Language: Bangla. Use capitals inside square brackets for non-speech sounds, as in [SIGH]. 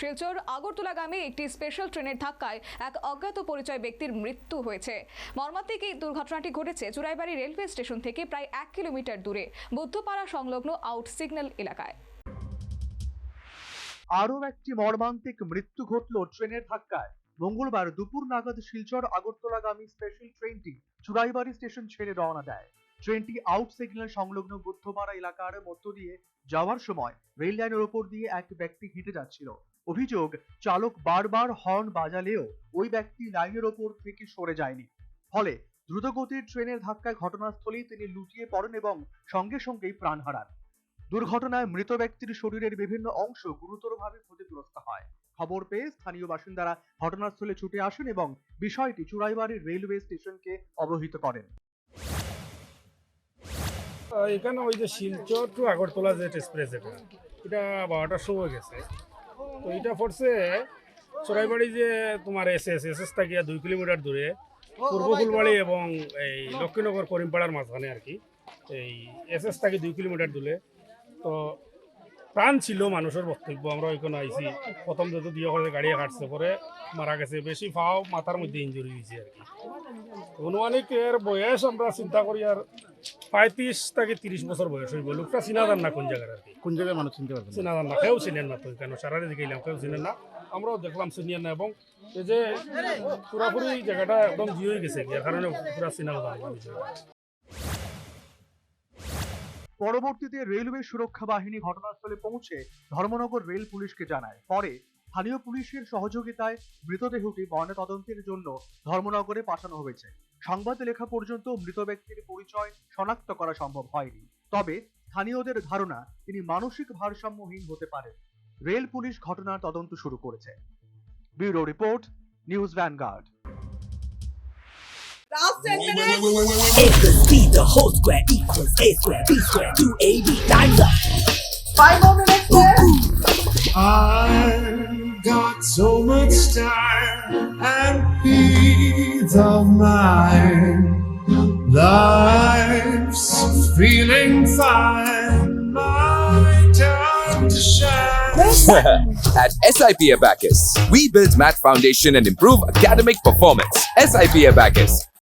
শিলচর আগরতলাগামী একটি স্পেশাল ট্রেনের ধাক্কায় এক অজ্ঞাত পরিচয় ব্যক্তির মৃত্যু হয়েছে। মর্মান্তিক এই দুর্ঘটনাটি ঘটেছে চুরাইবাড়ি রেলওয়ে স্টেশন থেকে প্রায় এক কিলোমিটার দূরে, বুদ্ধপাড়া সংলগ্ন আউট সিগন্যাল এলাকায়। আরও একটি মর্মান্তিক মৃত্যু ঘটল ট্রেনের ধাক্কায়। মঙ্গলবার দুপুর নাগাদ শিলচর আগরতলাগামী স্পেশাল ট্রেনটি চুরাইবাড়ি স্টেশন ছেড়ে রওনা দেয়। ট্রেনটি আউট সিগন্যাল সংলগ্ন বুদ্ধপাড়া এলাকার মধ্য দিয়ে যাওয়ার সময় রেল লাইনের ওপর দিয়ে এক ব্যক্তি হেঁটে যাচ্ছিল। অভিযোগ, চালক বারবার হর্ন বাজালেও ওই ব্যক্তি লাইনের ওপর থেকে সরে যায়নি। ফলে দ্রুতগতির ট্রেনের ধাক্কায় ঘটনাস্থলেই তিনি লুটিয়ে পড়েন এবং সঙ্গে সঙ্গেই প্রাণ হারান। দুর্ঘটনায় মৃত ব্যক্তির শরীরের বিভিন্ন অংশ গুরুতরভাবে ক্ষতিগ্রস্ত হয়। খবর পেয়ে স্থানীয় বাসিন্দারা ঘটনাস্থলে ছুটে আসেন এবং বিষয়টি চুরাইবাড়ি রেলওয়ে স্টেশনকে অবহিত করেন। এখানে ওই যে শিলচর টু আগরতলা যে এক্সপ্রেস এটা এটা বারোটার সময় গেছে। তো এটা পড়ছে চড়াইবাড়ি যে তোমার এস এস এস এস থাকিয়া দুই কিলোমিটার দূরে, পূর্ব ফুলবাড়ি এবং এই লক্ষ্মীনগর করিমপাড়ার মাঝখানে আর কি। এই এস এস থাকি দুই কিলোমিটার দূরে। তো প্রাণ ছিল মানুষের বক্তব্য। আমরা ওইখানে আইছি। প্রথম যত দিয়ে করে গাড়ি কাটছে পরে মারা গেছে। বেশি ফাও মাথার মধ্যে ইঞ্জুরি হয়েছে আর কি। অনুমানিক এর বয়স আমরা চিন্তা করি আর পঁয়ত্রিশ থেকে তিরিশ বছর বয়স হইব। লোকটা চিনা যান না কোন জায়গার আর কি। কোন জায়গায় মানুষ চিনতে পারবে না? চিনা যান না কেউ চিনেন না তো কেন? সারা দিকে গেলাম কেউ চিনেন না। আমরাও দেখলাম চিনিয়ে না এবং এই যে পুরাপুরি জায়গাটা একদম জিয়ে গেছে। কি এর কারণে পুরা চিনা। পরবর্তীতে রেলওয়ে সুরক্ষা বাহিনী ঘটনাস্থলে পৌঁছে ধর্মনগর রেল পুলিশকে জানায়। পরে স্থানীয় পুলিশের সহযোগিতায় মৃতদেহটি ময়নাতদন্তের জন্য ধর্মনগরে পাঠানো হয়েছে। সংবাদ লেখা পর্যন্ত মৃত ব্যক্তির পরিচয় শনাক্ত করা সম্ভব হয়নি। তবে স্থানীয়দের ধারণা, তিনি মানসিক ভারসাম্যহীন হতে পারেন। রেল পুলিশ ঘটনার তদন্ত শুরু করেছে। Bureau report, news Vanguard. Last 10 minutes. A plus B, the whole square equals A square, B square, 2AB, times up. Five more minutes there. I've got so much time and peace of mind. Life's feeling fine. My time to shine. [LAUGHS] At SIP Abacus, we build math foundation and improve academic performance. SIP Abacus,